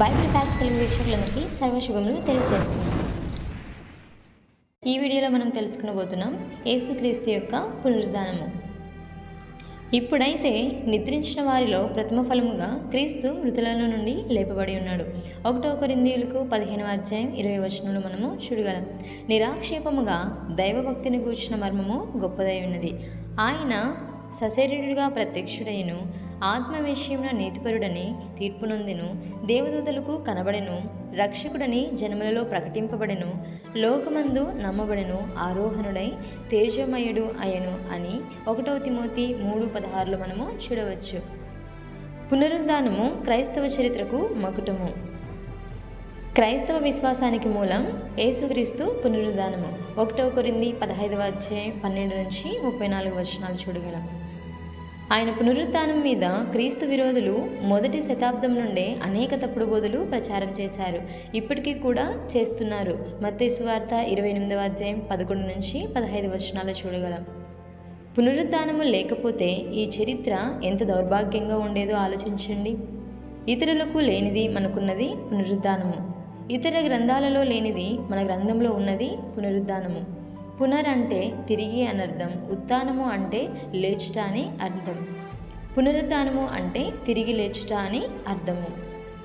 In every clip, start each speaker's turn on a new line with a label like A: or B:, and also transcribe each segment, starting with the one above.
A: Bible fax Telugu వీక్షకులందరికీ సర్వశుభములు తెలియజేస్తుంది ఈ వీడియోలో మనం తెలుసుకునబోతున్నాం యేసుక్రీస్తు యొక్క పునరుద్ధానము. ఇప్పుడైతే నిద్రించిన వారిలో ప్రథమ ఫలముగా క్రీస్తు మృతులలో నుండి లేపబడి ఉన్నాడు. ఒకటో కొరిందీయులకు పదిహేనవ అధ్యాయం ఇరవై వచనంలో మనము చూడగలం. నిరాక్షేపముగా దైవభక్తిని కూర్చిన మర్మము గొప్పదై ఉన్నది. ఆయన సశరీరుడిగా ప్రత్యక్షుడైను ఆత్మ విషయమున నీతిపరుడని తీర్పునొందెను దేవదూతలకు కనబడెను రక్షకుడని జన్మలలో ప్రకటింపబడెను లోకమందు నమ్మబడెను ఆరోహణుడై తేజమయుడు అయను అని ఒకటో తిమోతి మూడు పదహారులో మనము చూడవచ్చు. పునరుద్ధానము క్రైస్తవ చరిత్రకు మకుటము. క్రైస్తవ విశ్వాసానికి మూలం యేసుక్రీస్తు పునరుద్ధానము. ఒకటవ కొరింది పదహైదవ అధ్యాయం పన్నెండు నుంచి ముప్పై నాలుగు వచనాలు చూడగలం. ఆయన పునరుద్ధానం మీద క్రీస్తు విరోధులు మొదటి శతాబ్దం నుండే అనేక తప్పుడు బోధులు ప్రచారం చేశారు. ఇప్పటికీ కూడా చేస్తున్నారు. మత్తయి వార్త ఇరవై ఎనిమిదవ అధ్యాయం పదకొండు నుంచి పదహైదు వచనాలు చూడగలం. పునరుద్ధానము లేకపోతే ఈ చరిత్ర ఎంత దౌర్భాగ్యంగా ఉండేదో ఆలోచించండి. ఇతరులకు లేనిది మనకున్నది పునరుద్ధానము. ఇతర గ్రంథాలలో లేనిది మన గ్రంథంలో ఉన్నది పునరుద్ధానము. పునర్ అంటే తిరిగి అనర్థం ఉత్థానము అంటే లేచుట అని అర్థం. పునరుద్ధానము అంటే తిరిగి లేచుట అని అర్థము.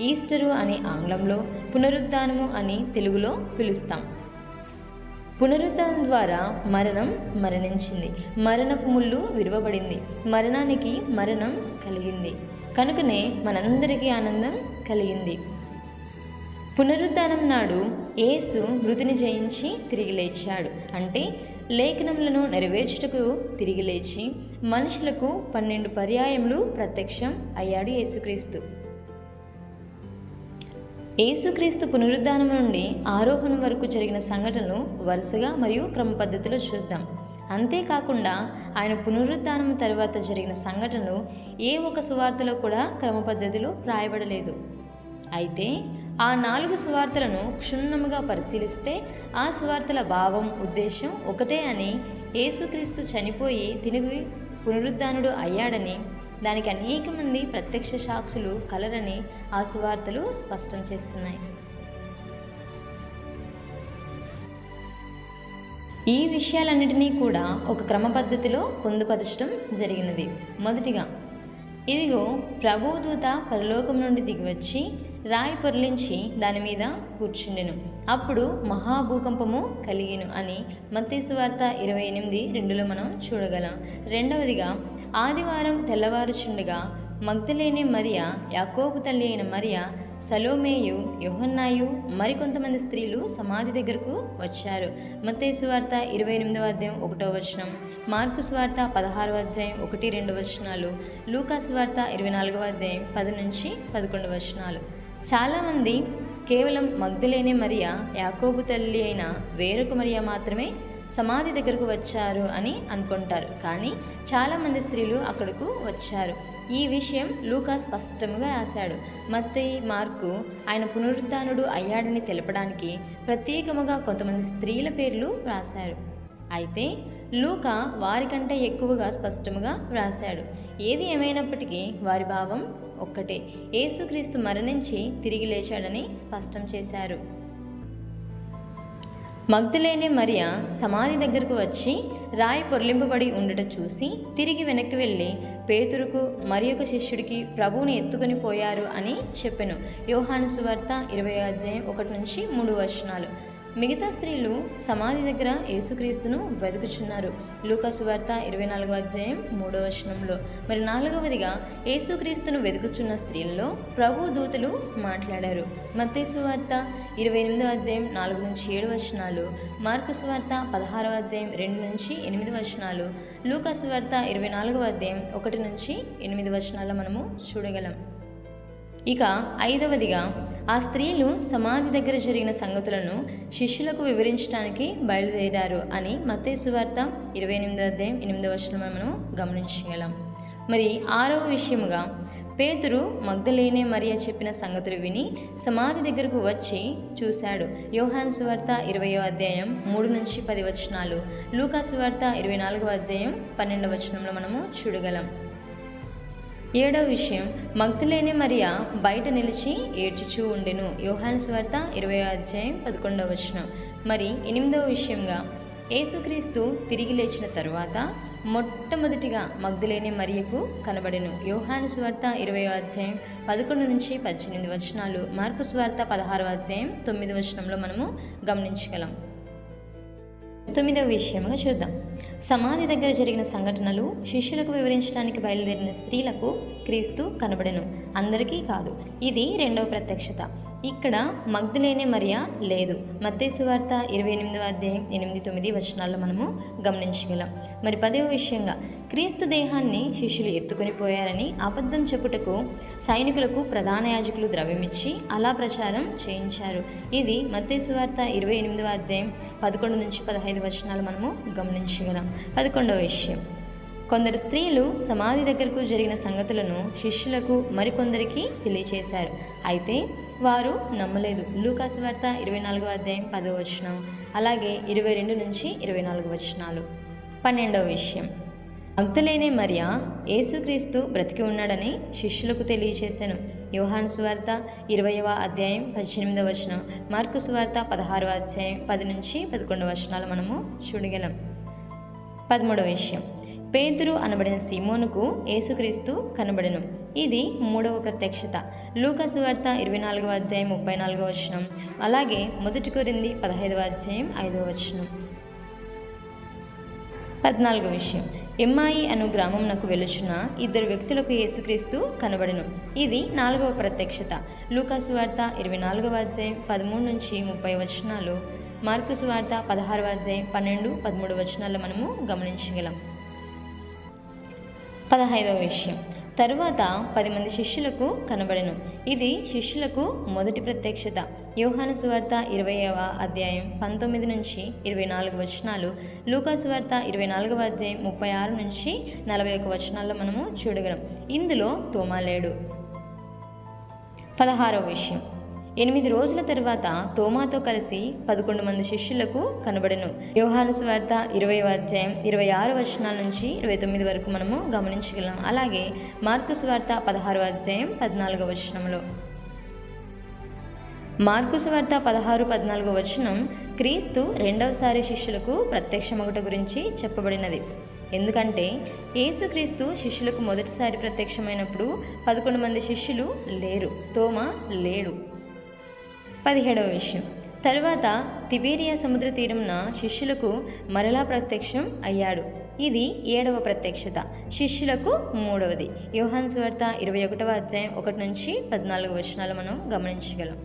A: ఈస్టరు అని ఆంగ్లంలో పునరుద్ధానము అని తెలుగులో పిలుస్తాం. పునరుద్ధానం ద్వారా మరణం మరణించింది. మరణపు ముళ్ళు విరవబడింది. మరణానికి మరణం కలిగింది. కనుకనే మనందరికీ ఆనందం కలిగింది. పునరుద్ధానం నాడు యేసు మృతిని జయించి తిరిగి లేచాడు. అంటే లేఖనములను నెరవేర్చుటకు తిరిగి లేచి మనుషులకు పన్నెండు పర్యాయములు ప్రత్యక్షం అయ్యాడు యేసుక్రీస్తు. యేసుక్రీస్తు పునరుద్ధానం నుండి ఆరోహణం వరకు జరిగిన సంఘటనలు వరుసగా మరియు క్రమ పద్ధతిలో చూద్దాం. అంతేకాకుండా ఆయన పునరుద్ధానం తర్వాత జరిగిన సంఘటనలు ఏ ఒక సువార్తలో కూడా క్రమ పద్ధతిలో రాయబడలేదు. అయితే ఆ నాలుగు సువార్తలను క్షుణ్ణముగా పరిశీలిస్తే ఆ సువార్తల భావం ఉద్దేశం ఒకటే అని యేసుక్రీస్తు చనిపోయి తిరిగి పునరుద్ధానుడు అయ్యాడని దానికి అనేక మంది ప్రత్యక్ష సాక్షులు కలరని ఆ సువార్తలు స్పష్టం చేస్తున్నాయి. ఈ విషయాలన్నిటినీ కూడా ఒక క్రమ పద్ధతిలో పొందుపరచడం జరిగినది. మొదటిగా ఇదిగో ప్రభుదూత పరలోకం నుండి దిగివచ్చి రాయి పొరలించి దాని మీద కూర్చుండెను. అప్పుడు మహాభూకంపము కలిగిను అని మత్తేసు వార్త ఇరవై ఎనిమిది రెండులో మనం చూడగలం. రెండవదిగా ఆదివారం తెల్లవారుచుండగా మగ్ధలేని మరియా యాకోబు తల్లి అయిన మరియా సలోమేయు యోహన్నాయు మరికొంతమంది స్త్రీలు సమాధి దగ్గరకు వచ్చారు. మత్తేసు వార్త ఇరవై ఎనిమిదవ అధ్యాయం ఒకటో వచనం మార్కు స్వార్త పదహారవ అధ్యాయం ఒకటి రెండు వచనాలు లూకాస్ వార్త ఇరవై నాలుగవ అధ్యాయం పది నుంచి పదకొండు వచనాలు. చాలామంది కేవలం మగ్ధులేనే మరియ యాకోబు తల్లి అయిన వేరొక మరియ మాత్రమే సమాధి దగ్గరకు వచ్చారు అని అనుకుంటారు. కానీ చాలామంది స్త్రీలు అక్కడకు వచ్చారు. ఈ విషయం లూకా స్పష్టంగా రాశాడు. మత్తయి మార్కు ఆయన పునరుద్ధానుడు అయ్యాడని తెలపడానికి ప్రత్యేకముగా కొంతమంది స్త్రీల పేర్లు రాశారు. అయితే లూక వారికంటే ఎక్కువగా స్పష్టముగా వ్రాశాడు. ఏది ఏమైనప్పటికీ వారి భావం ఒక్కటే. యేసుక్రీస్తు మరణించి తిరిగి లేచాడని స్పష్టం చేశారు. మగ్ధులేనే మరియ సమాధి దగ్గరకు వచ్చి రాయి పొరలింపబడి ఉండట చూసి తిరిగి వెనక్కి వెళ్ళి పేతురుకు మరి ఒక శిష్యుడికి ప్రభువుని ఎత్తుకొని పోయారు అని చెప్పెను. యోహాను సువార్త ఇరవై అధ్యాయం ఒకటి నుంచి మూడు వచనాలు. మిగతా స్త్రీలు సమాధి దగ్గర యేసుక్రీస్తును వెతుకుచున్నారు. లూకాసు వార్త ఇరవై నాలుగవ అధ్యాయం మూడవ వచనంలో. మరి నాలుగవదిగా యేసుక్రీస్తును వెతుకుచున్న స్త్రీలలో ప్రభు దూతలు మాట్లాడారు. మత్తేసు వార్త ఇరవై ఎనిమిదవ అధ్యాయం నాలుగు నుంచి ఏడు వచనాలు. మార్కు వార్త పదహారవ అధ్యాయం రెండు నుంచి ఎనిమిది వచనాలు. లూకాసు వార్త ఇరవై నాలుగవ అధ్యాయం ఒకటి నుంచి ఎనిమిది వచనాల్లో మనము చూడగలం. ఇక ఐదవదిగా ఆ స్త్రీలు సమాధి దగ్గర జరిగిన సంగతులను శిష్యులకు వివరించడానికి బయలుదేరారు అని మత్తేసు వార్త ఇరవై ఎనిమిదో అధ్యాయం ఎనిమిదవ వచనం మనం గమనించగలం. మరి ఆరవ విషయముగా పేతురు మగ్ధలేనే మరియ చెప్పిన సంగతులు విని సమాధి దగ్గరకు వచ్చి చూశాడు. యోహాన్ సువార్త ఇరవయో అధ్యాయం మూడు నుంచి పది వచనాలు లూకా సువార్త ఇరవై నాలుగవ అధ్యాయం పన్నెండవ వచనంలో మనము చూడగలం. ఏడవ విషయం మగ్ధులేని మరియా బయట నిలిచి ఏడ్చుచూ ఉండెను. యోహాను స్వార్త ఇరవై అధ్యాయం పదకొండవ వచనం. మరి ఎనిమిదవ విషయంగా యేసుక్రీస్తు తిరిగి లేచిన తరువాత మొట్టమొదటిగా మగ్ధులేని మరియకు కనబడెను. యోహాను స్వార్త ఇరవై అధ్యాయం పదకొండు నుంచి పద్దెనిమిది వచనాలు. మార్కు స్వార్త పదహారవ అధ్యాయం తొమ్మిది వచనంలో మనము గమనించగలం. తొమ్మిదవ విషయముగా చూద్దాం. సమాధి దగ్గర జరిగిన సంఘటనలు శిష్యులకు వివరించడానికి బయలుదేరిన స్త్రీలకు క్రీస్తు కనబడెను. అందరికీ కాదు. ఇది రెండవ ప్రత్యక్షత. ఇక్కడ మగ్ధులేనే మరియా లేదు. మత్తేసు వార్త ఇరవై ఎనిమిదవ అధ్యాయం ఎనిమిది తొమ్మిది వచనాల్లో మనము గమనించగలం. మరి పదవ విషయంగా క్రీస్తు దేహాన్ని శిష్యులు ఎత్తుకొని పోయారని అబద్ధం చెప్పుటకు సైనికులకు ప్రధాన యాజకులు ద్రవ్యమిచ్చి అలా ప్రచారం చేయించారు. ఇది మత్తేసు వార్త ఇరవై ఎనిమిదవ అధ్యాయం పదకొండు నుంచి పదహైదు వచనాలు మనము గమనించగలం. పదకొండవ విషయం. కొందరు స్త్రీలు సమాధి దగ్గరకు జరిగిన సంగతులను శిష్యులకు మరికొందరికి తెలియచేశారు. అయితే వారు నమ్మలేదు. లూకాసు వార్త ఇరవై నాలుగో అధ్యాయం పదో వచనం. అలాగే ఇరవై రెండు నుంచి ఇరవై నాలుగు వచనాలు. పన్నెండవ విషయం. భక్తులేనే మరియా యేసుక్రీస్తు బ్రతికి ఉన్నాడని శిష్యులకు తెలియచేశాను. యోహాను సువార్త ఇరవయవ అధ్యాయం పద్దెనిమిదవ వచనం. మార్కు సువార్త పదహారవ అధ్యాయం పది నుంచి పదకొండవ వచనాలు మనము చూడగలం. పదమూడవ విషయం. పేతురు అనబడిన సీమోనుకు యేసుక్రీస్తు కనబడను. ఇది మూడవ ప్రత్యక్షత. లూకాసు వార్త ఇరవై నాలుగవ అధ్యాయం ముప్పై నాలుగవ వచనం. అలాగే మొదటి కొరింది పదహైదవ అధ్యాయం ఐదవ వచనం. పద్నాలుగో విషయం. ఎమ్మాయి అను గ్రామం నాకు వెలుచున్న ఇద్దరు వ్యక్తులకు యేసుక్రీస్తు కనబడను. ఇది నాలుగవ ప్రత్యక్షత. లూకాసు వార్త ఇరవై నాలుగవ అధ్యాయం పదమూడు నుంచి ముప్పై వచనాలు. మార్కు సువార్త పదహారవ అధ్యాయం పన్నెండు పదమూడు వచనాల్లో మనము గమనించగలం. పదహైదవ విషయం. తరువాత పది మంది శిష్యులకు కనబడను. ఇది శిష్యులకు మొదటి ప్రత్యక్షత. యోహాను సువార్త ఇరవైవ అధ్యాయం పంతొమ్మిది నుంచి ఇరవై నాలుగు వచనాలు లూకా సువార్త ఇరవై నాలుగవ అధ్యాయం ముప్పై ఆరు నుంచి నలభై ఒక వచనాల్లో మనము చూడగలం. ఇందులో తోమాలేడు. పదహారవ విషయం. ఎనిమిది రోజుల తర్వాత తోమాతో కలిసి పదకొండు మంది శిష్యులకు కనబడెను. యోహాను స్వార్థ ఇరవై అధ్యాయం ఇరవై ఆరు వచనాల నుంచి ఇరవై తొమ్మిది వరకు మనము గమనించగలం. అలాగే మార్కు స్వార్థ పదహారు అధ్యాయం పద్నాలుగో వచనంలో. మార్కు స్వార్థ పదహారు పద్నాలుగో వచనం క్రీస్తు రెండవసారి శిష్యులకు ప్రత్యక్షమగుట గురించి చెప్పబడినది. ఎందుకంటే యేసుక్రీస్తు శిష్యులకు మొదటిసారి ప్రత్యక్షమైనప్పుడు పదకొండు మంది శిష్యులు లేరు. తోమ లేడు. పదిహేడవ విషయం. తరువాత తిబేరియా సముద్ర తీరంన శిష్యులకు మరలా ప్రత్యక్షం అయ్యాడు. ఇది ఏడవ ప్రత్యక్షత. శిష్యులకు మూడవది. యోహాన్ స్వార్త ఇరవై ఒకటవ అధ్యాయం ఒకటి నుంచి పద్నాలుగు వచనాలు మనం గమనించగలం.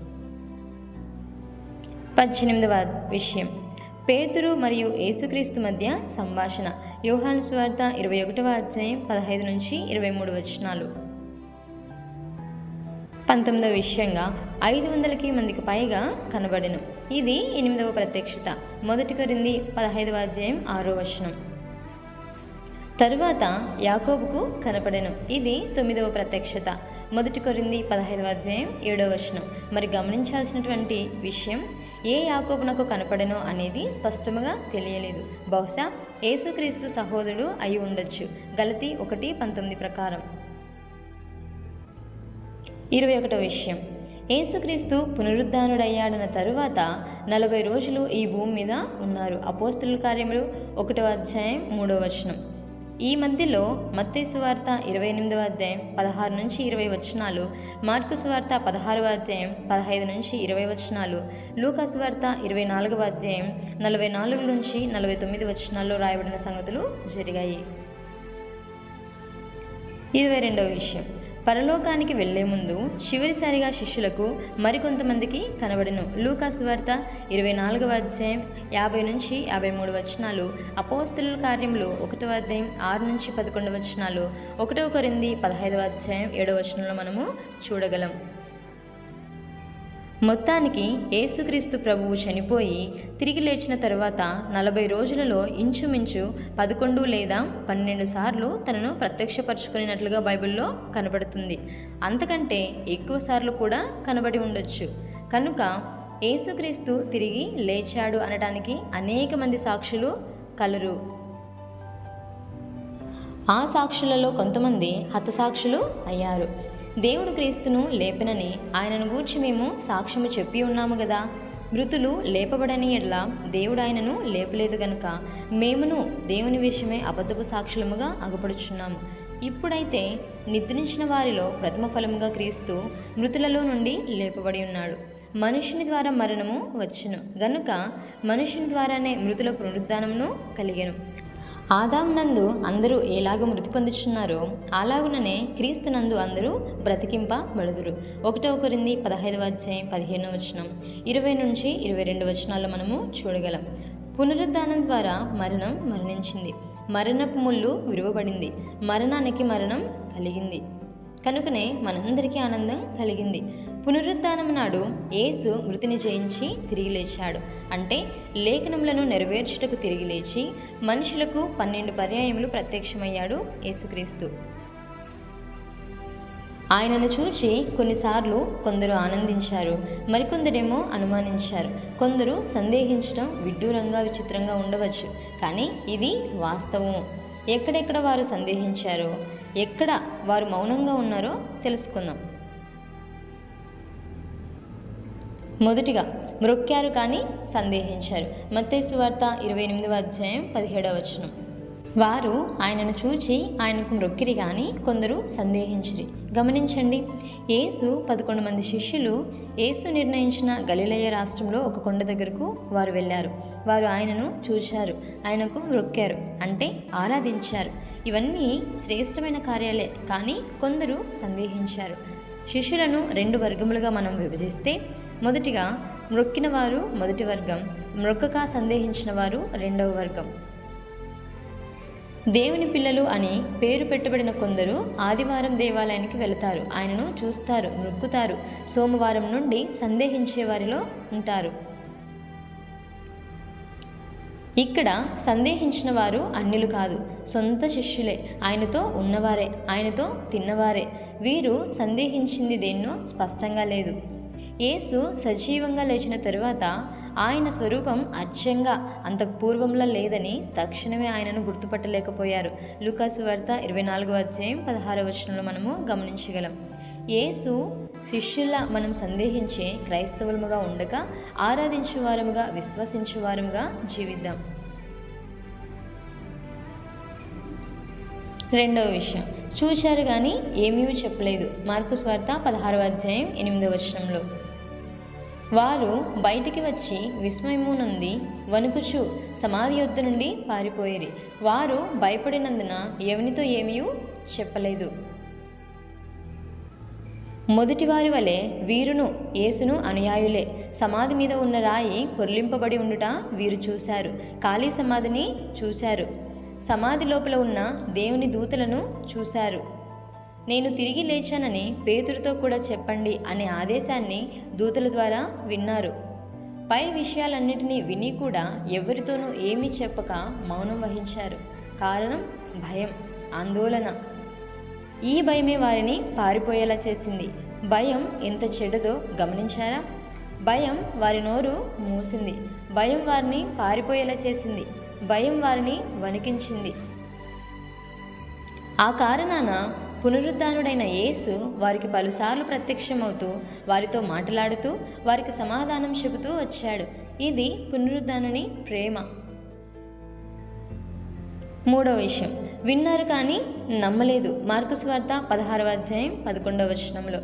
A: పద్దెనిమిదవ విషయం. పేతురు మరియు యేసుక్రీస్తు మధ్య సంభాషణ. యోహాన్ స్వార్త ఇరవై ఒకటవ అధ్యాయం పదహైదు నుంచి ఇరవై మూడు వచనాలు. పంతొమ్మిదవ విషయంగా ఐదు వందలకి మందికి పైగా కనబడెను. ఇది ఎనిమిదవ ప్రత్యక్షత. మొదటి కొరింది పదహైదవ అధ్యాయం ఆరో వచనం. తరువాత యాకోబుకు కనపడెను. ఇది తొమ్మిదవ ప్రత్యక్షత. మొదటి కొరింది పదహైదవ అధ్యాయం ఏడవ వచనం. మరి గమనించాల్సినటువంటి విషయం ఏ యాకోబునకు కనపడెనో అనేది స్పష్టముగా తెలియలేదు. బహుశా యేసుక్రీస్తు సహోదరుడు అయి ఉండొచ్చు. గలతి ఒకటి పంతొమ్మిది ప్రకారం. ఇరవై ఒకటో విషయం. యేసుక్రీస్తు పునరుద్ధానుడయ్యాడన తరువాత నలభై రోజులు ఈ భూమి మీద ఉన్నారు. అపోస్తుల కార్యములు ఒకటో అధ్యాయం మూడో వచనం. ఈ మధ్యలో మత్తేసు వార్త ఇరవై ఎనిమిదవ అధ్యాయం పదహారు నుంచి ఇరవై వచనాలు మార్కుసు వార్త పదహారవ అధ్యాయం పదహైదు నుంచి ఇరవై వచనాలు లూకాసు వార్త ఇరవై నాలుగవ అధ్యాయం నలభై నాలుగు నుంచి నలభై తొమ్మిది వచనాల్లో రాయబడిన సంగతులు జరిగాయి. ఇరవై రెండవ విషయం. పరలోకానికి వెళ్ళే ముందు చివరిసారిగా శిష్యులకు మరికొంతమందికి కనబడెను. లూకాసు వార్త ఇరవై నాలుగవ అధ్యాయం యాభై నుంచి యాభై మూడు వచనాలు అపోస్తుల కార్యములు ఒకటవ అధ్యాయం ఆరు నుంచి పదకొండు వచనాలు ఒకటవ కొరింది పదహైదవ అధ్యాయం ఏడవ వచనంలో మనము చూడగలం. మొత్తానికి యేసుక్రీస్తు ప్రభువు చనిపోయి తిరిగి లేచిన తర్వాత నలభై రోజులలో ఇంచుమించు పదకొండు లేదా పన్నెండు సార్లు తనను ప్రత్యక్షపరచుకునేటట్లుగా బైబిల్లో కనబడుతుంది. అంతకంటే ఎక్కువ సార్లు కూడా కనబడి ఉండొచ్చు. కనుక యేసుక్రీస్తు తిరిగి లేచాడు అనడానికి అనేక మంది సాక్షులు కలరు. ఆ సాక్షులలో కొంతమంది హతసాక్షులు అయ్యారు. దేవుడు క్రీస్తును లేపనని ఆయనను గూర్చి మేము సాక్ష్యము చెప్పి ఉన్నాము కదా మృతులు లేపబడని ఎడ్ల దేవుడు ఆయనను లేపలేదు గనుక మేమును దేవుని విషయమే అబద్ధపు సాక్షులముగా అగపడుచున్నాము ఇప్పుడైతే నిద్రించిన వారిలో ప్రథమ ఫలముగా క్రీస్తు మృతులలో నుండి లేపబడి ఉన్నాడు. మనుషుని ద్వారా మరణము వచ్చును. గనుక మనుషుని ద్వారానే మృతుల పునరుద్ధానమును కలిగెను. ఆదాం నందు అందరూ ఎలాగ మృతి పొందుచున్నారో అలాగుననే క్రీస్తు నందు అందరూ బ్రతికింపబడుదురు. ఒకటో కొరింది పదహైదవ అధ్యాయం పదిహేనవ వచనం. ఇరవై నుంచి ఇరవై రెండు వచనాల్లో మనము చూడగలం. పునరుద్ధానం ద్వారా మరణం మరణించింది. మరణపు ముళ్ళు విరువబడింది. మరణానికి మరణం కలిగింది. కనుకనే మనందరికీ ఆనందం కలిగింది. పునరుద్ధానం నాడు యేసు మృతిని జయించి తిరిగి లేచాడు. అంటే లేఖనములను నెరవేర్చుటకు తిరిగి లేచి మనుషులకు పన్నెండు పర్యాయములు ప్రత్యక్షమయ్యాడు యేసుక్రీస్తు. ఆయనను చూచి కొన్నిసార్లు కొందరు ఆనందించారు మరికొందరేమో అనుమానించారు. కొందరు సందేహించడం విడ్డూరంగా విచిత్రంగా ఉండవచ్చు కానీ ఇది వాస్తవము ఎక్కడెక్కడ వారు సందేహించారో ఎక్కడ వారు మౌనంగా ఉన్నారో తెలుసుకుందాం. మొదటిగా మ్రొక్కారు కానీ సందేహించారు. మత్తేసు వార్త ఇరవై ఎనిమిదవ అధ్యాయం పదిహేడవ వచనం. వారు ఆయనను చూచి ఆయనకు మ్రొక్కిరి కానీ కొందరు సందేహించిరి. గమనించండి యేసు పదకొండు మంది శిష్యులు యేసు నిర్ణయించిన గలిలయ రాష్ట్రంలో ఒక కొండ దగ్గరకు వారు వెళ్ళారు. వారు ఆయనను చూశారు ఆయనకు మ్రొక్కారు అంటే ఆరాధించారు. ఇవన్నీ శ్రేష్టమైన కార్యాలే కానీ కొందరు సందేహించారు. శిష్యులను రెండు వర్గములుగా మనం విభజిస్తే మొదటిగా మృక్కిన వారు మొదటి వర్గం మృక్కగా సందేహించిన వారు రెండవ వర్గం. దేవుని పిల్లలు అని పేరు పెట్టబడిన కొందరు ఆదివారం దేవాలయానికి వెళతారు. ఆయనను చూస్తారు మృక్కుతారు సోమవారం నుండి సందేహించే వారిలో ఉంటారు. ఇక్కడ సందేహించిన వారు అన్యులు కాదు సొంత శిష్యులే. ఆయనతో ఉన్నవారే ఆయనతో తిన్నవారే. వీరు సందేహించింది దేన్నో స్పష్టంగా లేదు. యేసు సజీవంగా లేచిన తరువాత ఆయన స్వరూపం అచ్చంగా అంతకు పూర్వంలో లేదని తక్షణమే ఆయనను గుర్తుపట్టలేకపోయారు. లూకాసు వార్త ఇరవై నాలుగో అధ్యాయం పదహారవ వచనంలో మనము గమనించగలం. యేసు శిష్యుల మనం సందేహించే క్రైస్తవులముగా ఉండక ఆరాధించేవారముగా విశ్వసించేవారముగా జీవిద్దాం. రెండవ విషయం. చూచారు కానీ ఏమీ చెప్పలేదు. మార్కు స్వార్త పదహారవ అధ్యాయం ఎనిమిదవ వచనంలో. వారు బయటికి వచ్చి విస్మయము నుండి వణుకుచు సమాధి యొద్ద నుండి పారిపోయేది వారు భయపడినందున ఎవనితో ఏమీ చెప్పలేదు. మొదటివారి వలె వీరును యేసును అనుయాయులే. సమాధి మీద ఉన్న రాయి పొర్లింపబడి ఉండుట వీరు చూశారు. ఖాళీ సమాధిని చూశారు. సమాధి లోపల ఉన్న దేవుని దూతలను చూశారు. నేను తిరిగి లేచానని పేతుడితో కూడా చెప్పండి అనే ఆదేశాన్ని దూతల ద్వారా విన్నారు. పై విషయాలన్నిటినీ విని కూడా ఎవరితోనూ ఏమీ చెప్పక మౌనం వహించారు. కారణం భయం ఆందోళన. ఈ భయమే వారిని పారిపోయేలా చేసింది. భయం ఎంత చెడుదో గమనించారా? భయం వారి నోరు మూసింది. భయం వారిని పారిపోయేలా చేసింది. భయం వారిని వణికించింది. ఆ కారణాన పునరుద్ధానుడైన యేసు వారికి పలుసార్లు ప్రత్యక్షమవుతూ వారితో మాట్లాడుతూ వారికి సమాధానం చెబుతూ వచ్చాడు. ఇది పునరుద్ధానుని ప్రేమ. మూడో విషయం. విన్నారు కానీ నమ్మలేదు. మార్కు స్వార్త పదహారవ అధ్యాయం పదకొండవ వచనంలో.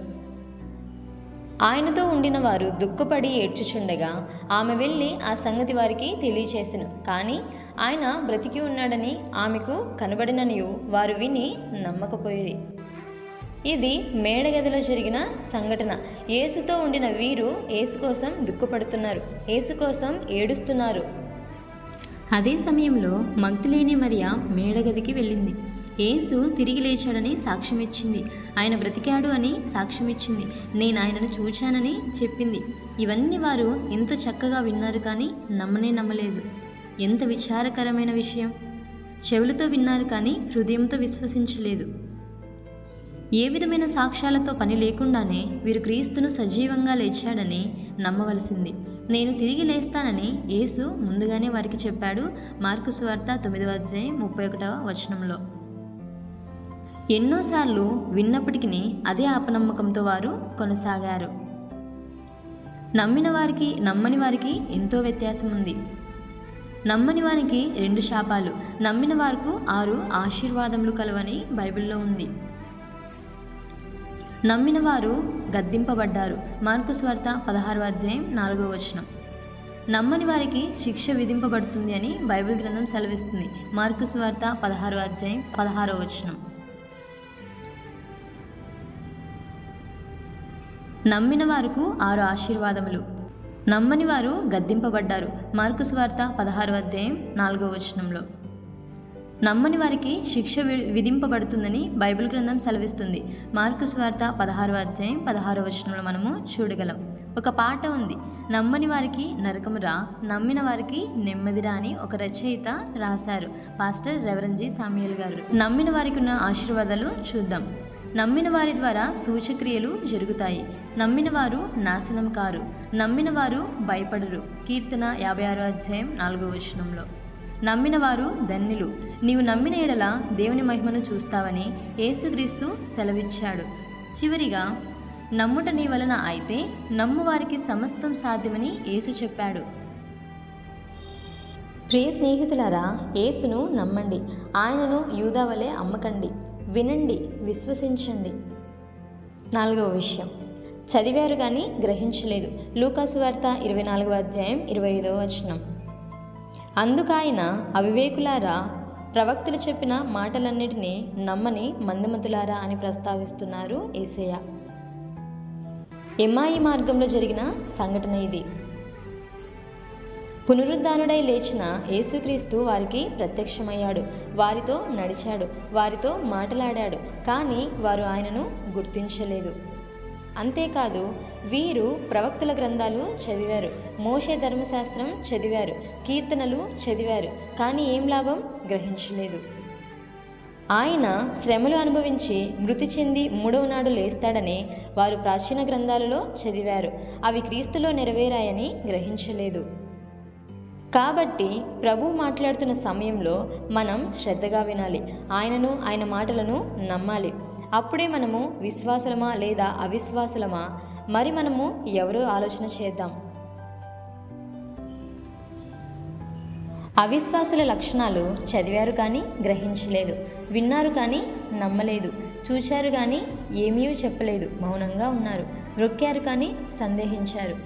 A: ఆయనతో ఉండిన వారు దుఃఖపడి ఏడ్చుచుండగా ఆమె వెళ్ళి ఆ సంగతి వారికి తెలియచేసిన. కానీ ఆయన బ్రతికి ఉన్నాడని ఆమెకు కనబడిననియు వారు విని నమ్మకపోయేది ఇది మేడగదిలో జరిగిన సంఘటన. యేసుతో ఉండిన వీరు యేసు కోసం దుఃఖపడుతున్నారు. యేసు కోసం ఏడుస్తున్నారు. అదే సమయంలో మగ్ధులేని మరియా మేడగదికి వెళ్ళింది. యేసు తిరిగి లేచాడని సాక్ష్యమిచ్చింది. ఆయన బ్రతికాడు అని సాక్ష్యమిచ్చింది. నేను ఆయనను చూచానని చెప్పింది. ఇవన్నీ వారు ఎంత చక్కగా విన్నారు కానీ నమ్మనే నమ్మలేదు. ఎంత విచారకరమైన విషయం. చెవులతో విన్నారు కానీ హృదయంతో విశ్వసించలేదు. ఏ విధమైన సాక్ష్యాలతో పని లేకుండానే వీరు క్రీస్తును సజీవంగా లేచాడని నమ్మవలసింది. నేను తిరిగి లేస్తానని యేసు ముందుగానే వారికి చెప్పాడు మార్కు సువార్త తొమ్మిదవ అధ్యాయం ముప్పై ఒకటవ వచనంలో. ఎన్నోసార్లు విన్నప్పటికీ అదే అపనమ్మకంతో వారు కొనసాగారు. నమ్మిన వారికి నమ్మని వారికి ఎంతో వ్యత్యాసం ఉంది నమ్మని వారికి రెండు శాపాలు నమ్మిన వారికి ఆరు ఆశీర్వాదములు కలవని బైబిల్లో ఉంది. నమ్మిన వారు గద్దింపబడ్డారు. మార్కు స్వార్త పదహారు అధ్యాయం నాలుగవ వచనం. నమ్మని వారికి శిక్ష విధింపబడుతుంది అని బైబిల్ గ్రంథం సెలవిస్తుంది. మార్కు స్వార్త పదహారు అధ్యాయం పదహారవ వచనం. నమ్మిన వారికి ఆరు ఆశీర్వాదములు. నమ్మని వారు గద్దింపబడ్డారు. మార్కు స్వార్త పదహారు అధ్యాయం నాలుగవ వచనంలో. నమ్మని వారికి శిక్ష వి- విధింపబడుతుందని బైబిల్ గ్రంథం సెలవిస్తుంది. మార్కు స్వార్త పదహారు అధ్యాయం పదహారో వచనంలో మనము చూడగలం. ఒక పాట ఉంది. నమ్మని వారికి నరకమురా నమ్మిన వారికి నెమ్మదిరా అని ఒక రచయిత రాశారు. పాస్టర్ రెవరంజీ సామ్యుల్ గారు. నమ్మిన వారికి ఉన్న ఆశీర్వాదాలు చూద్దాం. నమ్మిన వారి ద్వారా సూచక్రియలు జరుగుతాయి. నమ్మిన వారు నాశనం కారు. నమ్మిన వారు భయపడరు. కీర్తన యాభై ఆరో అధ్యాయం నాలుగో వచనంలో. నమ్మినవారు ధన్యులు. నీవు నమ్మిన ఎడల దేవుని మహిమను చూస్తావని యేసుక్రీస్తు సెలవిచ్చాడు. చివరిగా నమ్ముట నీ వలన అయితే నమ్మువారికి సమస్తం సాధ్యమని యేసు చెప్పాడు. ప్రియ స్నేహితులారా యేసును నమ్మండి. ఆయనను యూదావలే అమ్మకండి. వినండి విశ్వసించండి. నాలుగవ విషయం. చదివారు కానీ గ్రహించలేదు. లూకాసు వార్త ఇరవై నాలుగవ అధ్యాయం ఇరవై ఐదవ వచనం. అందుకాయన అవివేకులారా ప్రవక్తలు చెప్పిన మాటలన్నిటినీ నమ్మని మందమతులారా అని ప్రస్తావిస్తున్నారు ఏసయ్య. ఎమ్మాయి మార్గంలో జరిగిన సంఘటన ఇది. పునరుద్ధానుడై లేచిన యేసుక్రీస్తు వారికి ప్రత్యక్షమయ్యాడు. వారితో నడిచాడు. వారితో మాట్లాడాడు. కానీ వారు ఆయనను గుర్తించలేదు. అంతేకాదు వీరు ప్రవక్తల గ్రంథాలు చదివారు. మోషే ధర్మశాస్త్రం చదివారు. కీర్తనలు చదివారు. కానీ ఏం లాభం? గ్రహించలేదు. ఆయన శ్రమలు అనుభవించి మృతి చెంది మూడవ నాడు లేస్తాడని వారు ప్రాచీన గ్రంథాలలో చదివారు. అవి క్రీస్తులో నెరవేరాయని గ్రహించలేదు. కాబట్టి ప్రభు మాట్లాడుతున్న సమయంలో మనం శ్రద్ధగా వినాలి. ఆయనను ఆయన మాటలను నమ్మాలి. అప్పుడే మనము విశ్వాసులమా లేదా అవిశ్వాసులమా? మరి మనము ఎవరో ఆలోచన చేద్దాం? అవిశ్వాసుల లక్షణాలు చదివారు కానీ గ్రహించలేదు విన్నారు కానీ నమ్మలేదు చూచారు కానీ ఏమీ చెప్పలేదు మౌనంగా ఉన్నారు రొక్కారు కానీ సందేహించారు.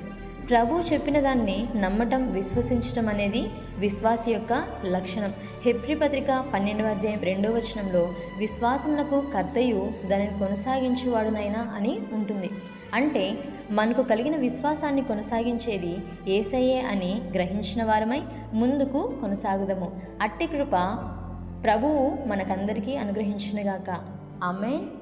A: ప్రభు చెప్పిన దాన్ని నమ్మటం విశ్వసించటం అనేది విశ్వాస యొక్క లక్షణం. హెబ్రి పత్రిక పన్నెండవ అధ్యాయం రెండవ వచనంలో విశ్వాసమునకు కర్తయు దానిని కొనసాగించువాడునైనా అని ఉంటుంది. అంటే మనకు కలిగిన విశ్వాసాన్ని కొనసాగించేది ఏసయ్యే అని గ్రహించిన వారమై ముందుకు కొనసాగుదము. అట్టి కృప ప్రభువు మనకందరికీ అనుగ్రహించినగాక. ఆమెన్.